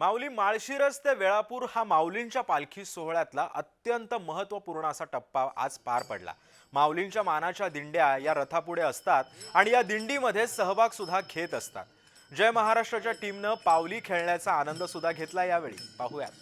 माऊली माळशिरस ते वेळापूर हा माऊलींच्या पालखी सोहळ्यातला अत्यंत महत्त्वपूर्ण असा टप्पा आज पार पडला. माऊलींच्या मानाच्या दिंड्या या रथापुढे असतात आणि या दिंडीमध्ये सहभाग सुद्धा घेत असतात. जय महाराष्ट्राच्या टीमनं पावली खेळण्याचा आनंद सुद्धा घेतला यावेळी. पाहूयात.